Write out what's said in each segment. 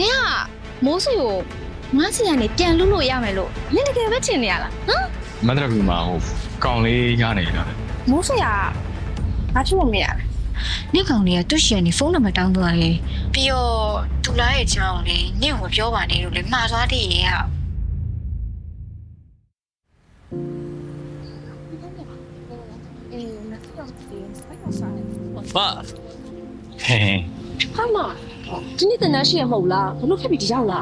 နင်ကမိုးဆွေကိုငါစီကနေပြန်လွတ်လို့ရမယ်လို့နင်တကယ်ပဲထင်နေရလားဟမ်မန္တရပြည်မှာဟိုကောင်လေးရနေတာလေမိုးဆွေကဘာဖြစ်လို့မရလဲနေ့ကောင်လေးကတွတ်ရှင်နေဖုန်းနံပါတ်တောင်းသွားတယ်ပြီးတော့သူလာရဲ့အကြောင်းလေးနေ့ကိုပြောပါနေလို့လေမှားသွားတယ်ရဲ့ဟာမ ဟဲဟဲဟာမဒီနေ့တန်းတန်းရှိရမဟုတ်လားဘလို့ဖြစ်ပြီးဒီရောက်လာ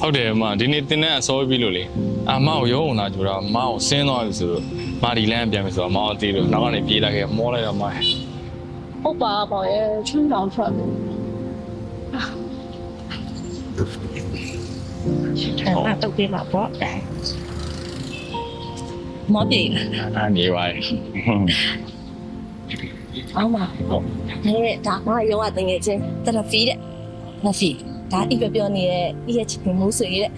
ဟုတ်တယ်အမဒီနေ့တင်းတဲ့အစောပြီးလို့လေအမကိုရုံးအောင်လာကြတော့အမကိုဆင်းသွားပြီဆိုတော့မာဒီလန်ပြန်ပြီဆိုတော့အမကိုတီးလို့နောက်ကနေပြေးလာခဲ့မောလိုက်တော့မဟုတ်ပါပေါ့ရဲ့ချင်းတောင်ထွက်တယ်အဲ့တော့ပြေးမှာပေါ့မောပြေးအနေပါရဲ့ အောင်ပါဟုတ်ဟဲ့ဒါမှရောကတငယ်ချင်းတရဖီတဲ့မဖီဒါအိပ်ပြောပြောနေတဲ့ဤရဲ့ချစ်မိုးဆွေတဲ့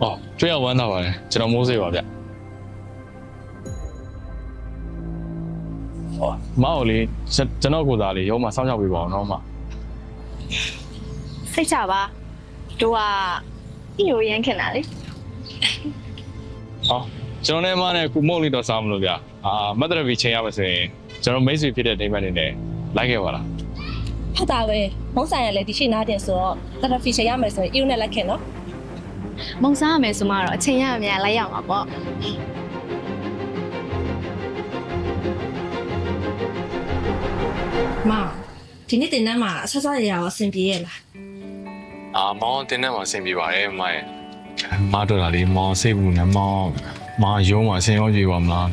ဟောတွေ့ရဝမ်းသာပါတယ်ကျွန်တော်မိုးစေးပါဗျဟောမအောင်လေကျွန်တော်ကိုယ်စားလေရုံးမှာစောင့်ရှောက်ပေးပါအောင်နော်မစိတ်ချပါတို့ကညိုရမ်းခင်တာလေဟောကျွန်တော်နဲ့အမနဲ့ကုမုတ်လေးတော့စားမလို့ဗျအာမတ်တရဗီချိန်ရပါစေ ကျွန်တော်မိတ်ဆွေဖြစ်တဲ့ဒိမတ်နေနဲ့လိုက်ခဲ့ပါလားဟုတ်တာပဲမုန်းဆိုင်ရလဲဒီရှိနာတင်ဆိုတော့တရဖီချရမယ်ဆိုရင်အီယူနဲ့လက်ခင်နော်မုံစားရမယ်ဆိုမှတော့အချိန်ရအများလိုက်ရအောင်ပါပေါ့မဒီနေ့တင်တန်းမှာဆဆရရအောင်အဆင်ပြေရဲ့လားအာမောင်တင်းထဲမှာဆင်ပြေပါတယ်အမရဲ့မတော်တာလေးမောင်စိတ်ဘူးနဲ့မောင်မရုံးမှာဆင်ရောပြေပါမလား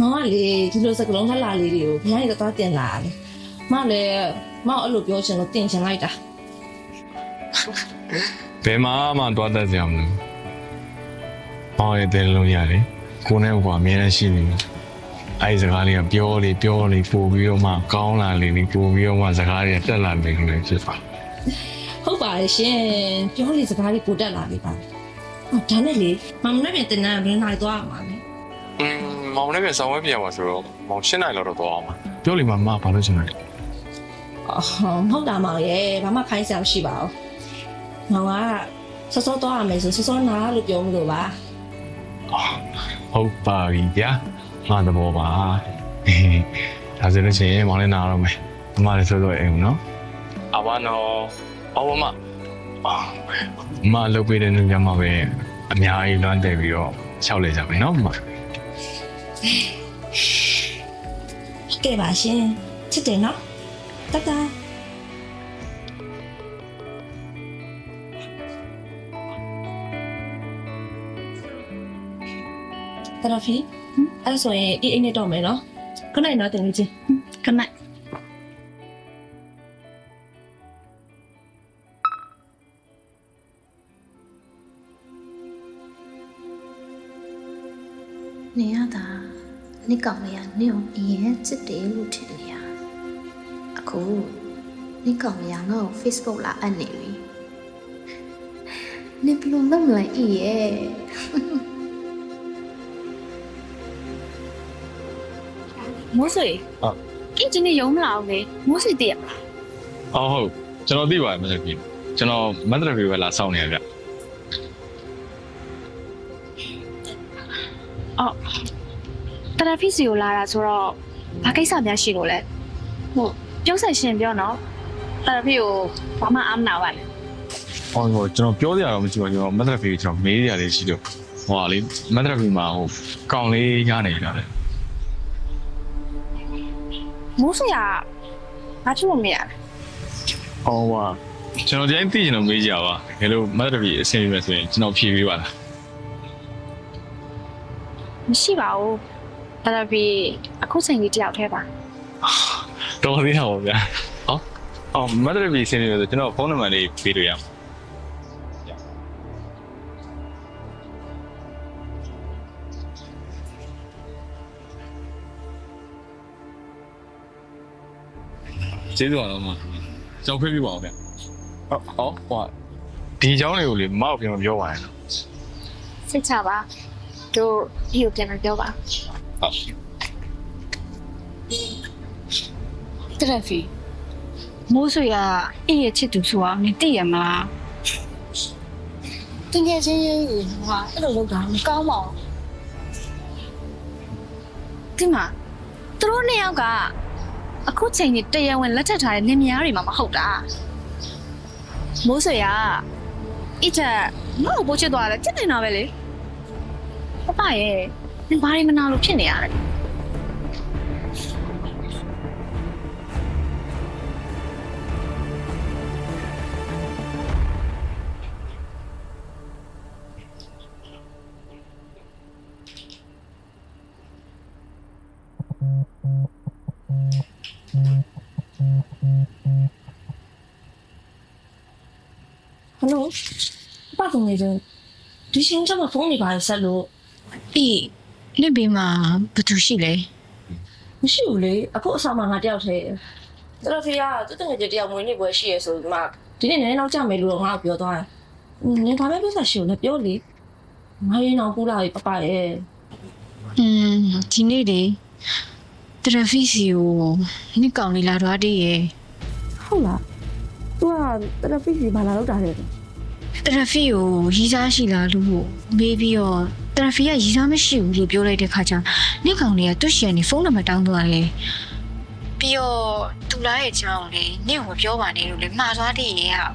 မောင်ကလေဒီလိုစကလုံးလှလှလေးတွေကိုဘယ်ကနေတော့တင်လာလဲမလည်းမောင်အဲ့လိုပြောချင်လို့တင်ချင်လိုက်တာဘယ်မှာမှတွားတတ်ကြမလို့မောင်ရဲ့တဲလုံးရတယ်ကိုနဲ့ကွာအများနဲ့ရှိနေတယ်အဲ့ဒီစကားလေးကပြောလေပြောလေပို့ပြီးတော့မှကောင်းလာလေပို့ပြီးတော့မှစကားတွေကတက်လာနေလို့ဖြစ်ပါဟုတ်ပါရဲ့ရှင်ပြောလေစကားလေးပိုတက်လာပြီပါဟောဒါနဲ့လေမမနဲ့ပြင်တင်တန်းဘယ်နိုင်သွားမှာလဲอืม မောင်လည်းပြန်ဆောင်ဝဲပြန်ပါဆိုတော့မောင်ရှင်းနိုင်တော့တော့သွားအောင်ပါပြောလိမ့်မှာမဘာလို့ရှင်းနိုင်လဲအော်မဟုတ်တာမောင်ရဲ့ဘာမှခိုင်းစရာမရှိပါဘူးမောင်ကစောစောသွားရမယ်ဆိုစောစောနာလို့ပြောမလို့ပါဟုတ်ပါပြီဗျာငါသဘောပါဒါဆိုလို့ရှိရင်မောင်လည်းနားတော့မယ်အမလည်းဆိုတော့အိမ်နော်အဘနော်အော်မအာမလုပ်ပေးတဲ့နေရာမှာပဲအများကြီးလွမ်းတယ်ပြီးတော့၆လဲကြမယ်နော်မ ကဲပါရှင်ချစ်တယ်နော်တတတရဖီအဲ့ဒါဆိုရင်အေးအိမ်နဲ့တော့မယ်နော်ခဏ နော်တင်လေးချင်းခဏနေရတာနိကောင်လေးကနင့်ကိုအရင်ချစ်တယ်လို့ထင်နေရအခုနိကောင်လေးကငါ့ကို Facebook လာအပ်နေပြီနင်ဘယ်လိုလုပ်မလဲအီရဲ့မိုးဆွေဟုတ်ကင်းချင်းနေရုံမလာအောင်လေမိုးဆွေတည့်ရမလားအော်ဟုတ်ကျွန်တော်သိပါတယ်မဆက်ပြီကျွန်တော်မန္တရပြည်ပဲလာစောင့်နေရဗျအော် တရာဖီစီကိုလာတာဆိုတော့ဘာကိစ္စများရှိလို့လဲဟုတ်ပြောဆက်ရှင်ပြောနော်တရာဖီကိုဘာမှအားမနာပါနဲ့အော်ဟိုကျွန်တော်ပြောစရာတော့မရှိပါဘူးကျွန်တော်မန္တရပြည်ကျွန်တော်မေးရလေးရှိလို့ဟိုဟာလေမန္တရပြည်မှာဟိုကောင်လေးရနေတာလေမိုးဆွေကဘာဖြစ်လို့မရလဲဟောဝါကျွန်တော်ဒီတိုင်းသိချင်လို့မေးကြပါဘယ်လိုမတ်တပြီအဆင်ပြေမယ်ဆိုရင်ကျွန်တော်ဖြေပေးပါလားမရှိပါဘူး တရာဖီအခုချိန်ကြီးတယောက်တည်းပါတော်သေးတာပေါ့ဗျာဟောအော်မတ်တပြီအဆင်ပြေမယ်ဆိုကျွန်တော်ဖုန်းနံပါတ်လေးပေးလို့ရမှာကျေးဇူးပါတော့မကျွန်တော်ခွင့်ပြုပါအောင်ဗျဟောဟောဟောဒီအကြောင်းလေးကိုလေမောက်ပြန်မပြောပါနဲ့နော်စိတ်ချပါတို့ဒီကိုပြန်မပြောပါ ဟုတ်တရဖီမိုးဆွေကအေးရဲ့ချစ်သူဆိုတာနင်သိရမလားတကယ်ချင်းရေးဟာအဲ့လိုလုပ်တာမကောင်းပါဘူးဒီမှာသူတို့နှစ်ယောက်ကအခုချိန်ကြီးတရားဝင်လက်ထပ်ထားတဲ့လင်မယားတွေမှမဟုတ်တာမိုးဆွေကအစ်ချက်ငါ့ကိုပို့ချစ်သွားတယ်ချစ်နေတာပဲလေပပရဲ့ နင်ဘာတွေမနာလို့ဖြစ်နေရလဲဟယ်လိုဘာကုန်နေတယ်ဒီရှင်ကျမဖုန်းနေပါဆက်လို့အေး နင့်ဘေးမှာဘာသူရှိလဲမရှိဘူးလေအခုအဆောင်မှာငါတယောက်တည်းတော်ဖေကသူတငယ်ချင်းတယောက်ဝင်နေပွဲရှိရဆိုဒီမှာဒီနေ့နည်းနည်းတော့ကြမယ်လို့တော့ငါ့ကိုပြောသွားတယ်နင်ဘာပဲပြောစားရှိလို့လည်းပြောလေငါရင်အောင်ပူလာပြီပပရဲ့อืมဒီနေ့လေတရဖီစီကိုနင့်ကောင်လေးလာတော့တည်းရဲ့ဟုတ်လားသူကတရဖီစီဘာလာလောက်တာလဲတရဖီကိုရီးစားရှိလားလို့မေးပြီးတော့တရဖီကရီးစားမရှိဘူးလို့ပြောလိုက်တဲ့ခါကျနင့်ကောင်လေးကတွတ်ရှင်နေဖုန်းနံပါတ်တောင်းသွားတယ်ပြီးတော့သူလာရဲ့အကြောင်းလေနင့်ကိုပြောပါနဲ့လို့လေမှားသွားတည်းရဲ့ဟာ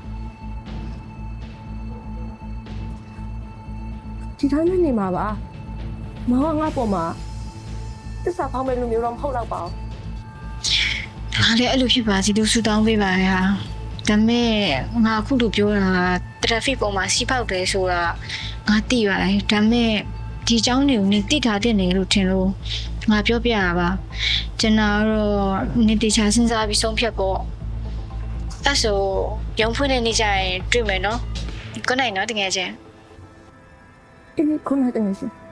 ဒီတိုင်းနဲ့နေမှာပါမောင်ကငါ့ပေါ်မှာတစ္ဆာဖောင်းမဲ့လူမျိုးတော့မဟုတ်တော့ပါဘူး။ငါလည်းအဲ့လိုဖြစ်ပါစီလို့ဆူတောင်းပေးပါရဟာ။ ဒါပေမဲ့ငါအခုလိုပြောတာက traffic ပေါ်မှာစီးပေါက်တယ်ဆိုတာငါသိပါတယ်။ဒါပေမဲ့ဒီเจ้าနေကိုနေတိထားတဲ့နေလို့ထင်လို့ငါပြောပြရပါ။ကျွန်တော်တော့နေတခြားစဉ်းစားပြီးဆုံးဖြတ်ပေါ့။အဲ့ဆိုရုံဖွင့်တဲ့နေ့ကျရင်တွေ့မယ်နော်။ good night နော်တကယ်ချင်း အေးခုနကတည်းက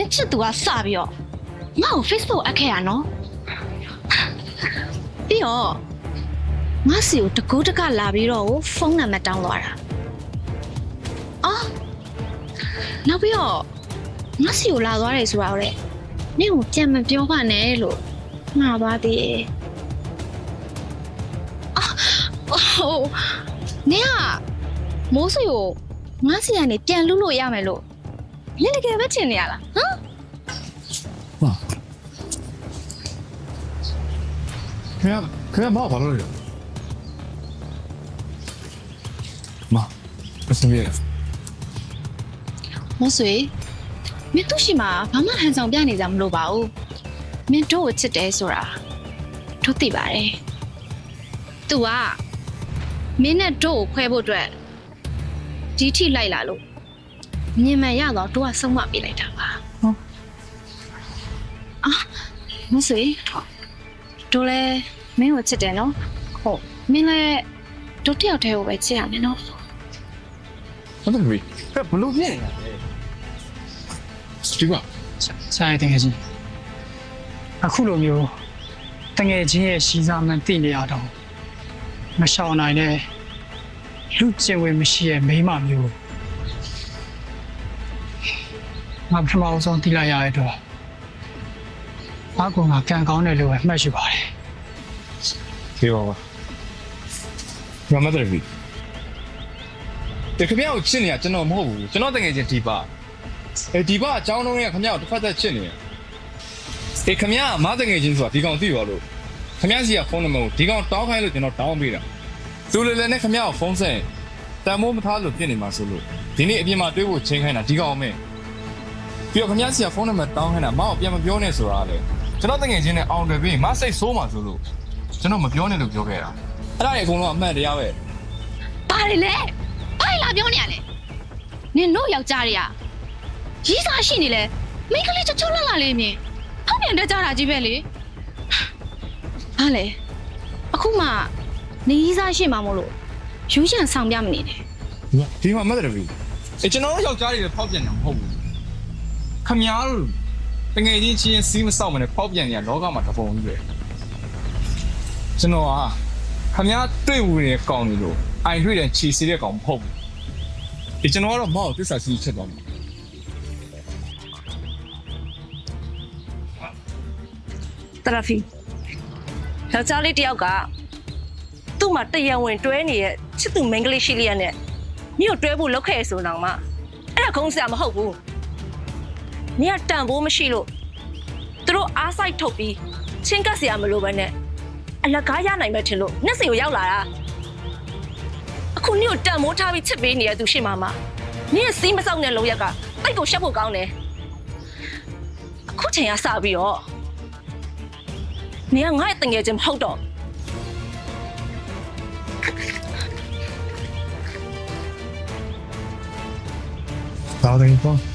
ရှင်နင်ချစ်သူကစပြီးတော့ငါ့ကို Facebook အပ်ခဲ့ရနော်ပြီးတော့ငါစီကိုတကူးတကလာပြီးတော့ဖုန်းနံပါတ်တောင်းသွားတာအော်နောက်ပြီးတော့ငါစီကိုလာသွားတယ်ဆိုတာကိုလေနင့်ကိုပြန်မပြောပါနဲ့လို့မှားသွားသေးတယ်အော်ဟိုနင်ကမိုးစီကိုငါစီကနေပြန်လူလို့ရမယ်လို့ နင်တကယ်ပဲချင်နေရလားဟမ်ခင်ဗျာခင်ဗျာမောက်ဘာလို့လဲမမစမေးမဆွေမင်းတို့ရှိမှာဘာမှဟန်ဆောင်ပြနေကြမလို့ပါဘူးမင်းတို့ကိုချစ်တယ်ဆိုတာတို့သိပါတယ် तू ကမင်းနဲ့တို့ကိုခွဲဖို့အတွက်ဒီထိလိုက်လာလို့ မြင်မှန်ရတော့တို့ကဆုံးမပေးလိုက်တာပါဟုတ်အာမဆွေတို့လည်းမင်းကိုချစ်တယ်နော်ဟုတ်မင်းလည်းတို့တယောက်တည်းကိုပဲချစ်ရမယ်နော်ဟုတ်တယ်ပြီခင်ဗျဘလို့ပြင်းနေရလဲဒီကဆိုင်တငယ်ချင်းအခုလိုမျိုးတငယ်ချင်းရဲ့ရှီစားမှန်သိနေရတော့မရှောင်နိုင်တဲ့လူကျင်ဝင်မရှိရဲ့မိန်းမမျိုး ငါပထမအဆုံးသိလိုက်ရတဲ့တော့ဘာကောင်ကကံကောင်းတယ်လို့ပဲမှတ်ရှိပါတယ်ဒီပါပါရမတယ်ပြီတခင်ဗျာကိုချစ်နေရကျွန်တော်မဟုတ်ဘူးကျွန်တော်တကယ်ချင်းဒီပါအဲဒီပါအကြောင်းလုံးရဲ့ခင်ဗျာကိုတစ်ဖက်သက်ချစ်နေတယ်ဒီခင်ဗျာမတကယ်ချင်းဆိုတာဒီကောင်သိရောလို့ခင်ဗျာစီကဖုန်းနံပါတ်ကိုဒီကောင်တောင်းခိုင်းလို့ကျွန်တော်တောင်းပေးတာသူလည်းလည်းနဲ့ခင်ဗျာကိုဖုန်းဆက်တန်မိုးမထားလို့ဖြစ်နေမှာဆိုလို့ဒီနေ့အပြင်မှာတွေးဖို့ချင်းခိုင်းတာဒီကောင်မဲ ပြီးတော့ခင်ဗျာစီကဖုန်းနံပါတ်တောင်းခိုင်းတာမအောင်ပြန်မပြောနဲ့ဆိုတာလေကျွန်တော်တကယ်ချင်းနဲ့အောင်တယ်ပြီးမစိတ်ဆိုးမှာဆိုလို့ကျွန်တော်မပြောနဲ့လို့ပြောခဲ့တာအဲ့ဒါတွေအကုန်လုံးအမှန်တရားပဲဘာတွေလဲဘာတွေလာပြောနေရလဲနင်တို့ယောက်ျားတွေကရီးစားရှိနေလဲမိန်းကလေးချွတ်ချွတ်လှလှလေးမြင်ဖောက်ပြန်တက်ကြတာကြီးပဲလေဘာလဲအခုမှနေရီးစားရှိမှာမို့လို့ယူရန်ဆောင်ပြမနေနဲ့ဒီမှာမတ်တယ်ပြီအဲကျွန်တော်တို့ယောက်ျားတွေလည်းဖောက်ပြန်တာမဟုတ်ဘူး ခခမားလို့တငယ်ချင်းချင်းစီးမဆောက်မနဲ့ပေါက်ပြန်နေရလောကမှာတပုံကြီးပဲကျွန်တော်ကခမားတွေ့ဝင်နေကောင်းနေလို့အိုင်တွေ့တဲ့ခြေစီးတဲ့ကောင်မဟုတ်ဘူးဒီကျွန်တော်ကတော့မောက်သစ္စာစီးချက်သွားမှာတရာဖီယောက်ျားလေးတယောက်ကသူ့မှာတရားဝင်တွဲနေတဲ့ချစ်သူမိန်းကလေးရှိလျက်နဲ့မြို့တွဲဖို့လုပ်ခဲ့ရဆိုတော့မှအဲ့ဒါခုံးစရာမဟုတ်ဘူး။ နေကတန်ဖိုးမရှိလို့သူတို့အားဆိုင်ထုတ်ပြီးချင်းကပ်စရာမလိုပဲနဲ့အလကားရနိုင်မဲ့ထင်လို့မျက်စိကိုရောက်လာတာ။အခုနေကိုတန်မိုးထားပြီးချစ်ပေးနေတဲ့သူရှိမှမှာနေရဲ့စီးမစောက်တဲ့လုံရက်ကတိတ်ကိုရှက်ဖို့ကောင်းတယ်။အခုချိန်ကစပြီးတော့နေကငါ့ရဲ့တငယ်ချင်းမဟုတ်တော့သာတယ်ပေါ့